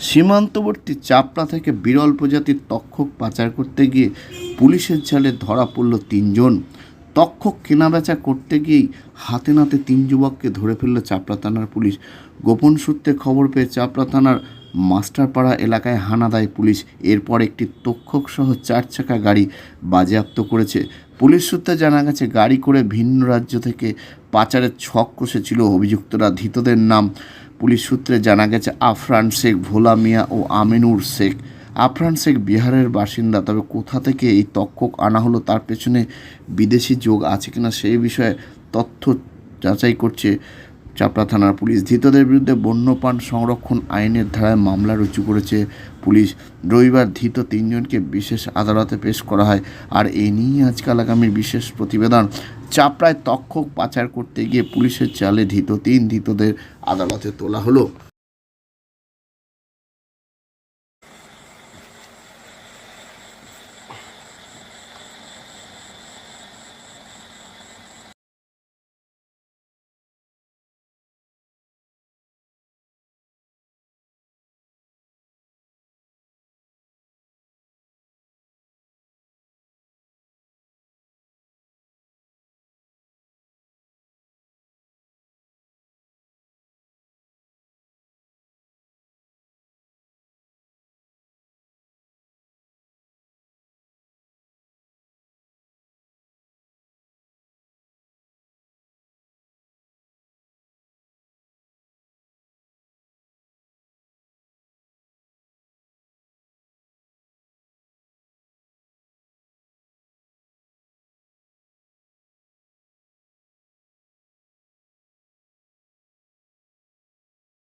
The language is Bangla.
সীমান্তবর্তী চাপড়া থেকে বিরল প্রজাতির তক্ষক পাচার করতে গিয়ে পুলিশের জালে ধরা পড়ল তিনজন। তক্ষক কেনাবেচা করতে গিয়েই হাতে নাতে তিন যুবককে ধরে ফেলল চাপড়া থানার পুলিশ। গোপন সূত্রে খবর পেয়ে চাপড়া থানার মাস্টারপাড়া এলাকায় হানা দেয় পুলিশ। এরপর একটি তক্ষক সহ চার চাকা গাড়ি বাজেয়াপ্ত করেছে। পুলিশ সূত্রে জানা গেছে, গাড়ি করে ভিন্ন রাজ্য থেকে পাচারের ছক কষেছিল অভিযুক্তরা। ধৃতদের নাম পুলিশ সূত্রে জানা গেছে, আফরান শেখ, ভোলা মিয়া ও আমিনুর শেখ। আফরান শেখ বিহারের বাসিন্দা, তবে কোথা থেকে এই তক্ষক আনা হলো তার পেছনে বিদেশি যোগ আছে কিনা সেই বিষয়ে তথ্য যাচাই করছে চাপড়া থানার পুলিশ ধৃতদের বিরুদ্ধে বন্যপ্রাণ সংরক্ষণ আইনের ধারায় মামলা রুজু করেছে পুলিশ। রবিবার ধৃত তিনজনকে বিশেষ আদালতে পেশ করা হয়। আর এ নিয়েই আজকাল আগামী বিশেষ প্রতিবেদন। চাপড়ায় তক্ষক পাচার করতে গিয়ে পুলিশের চালে ধৃত তিন ধৃতদের আদালতে তোলা হলো।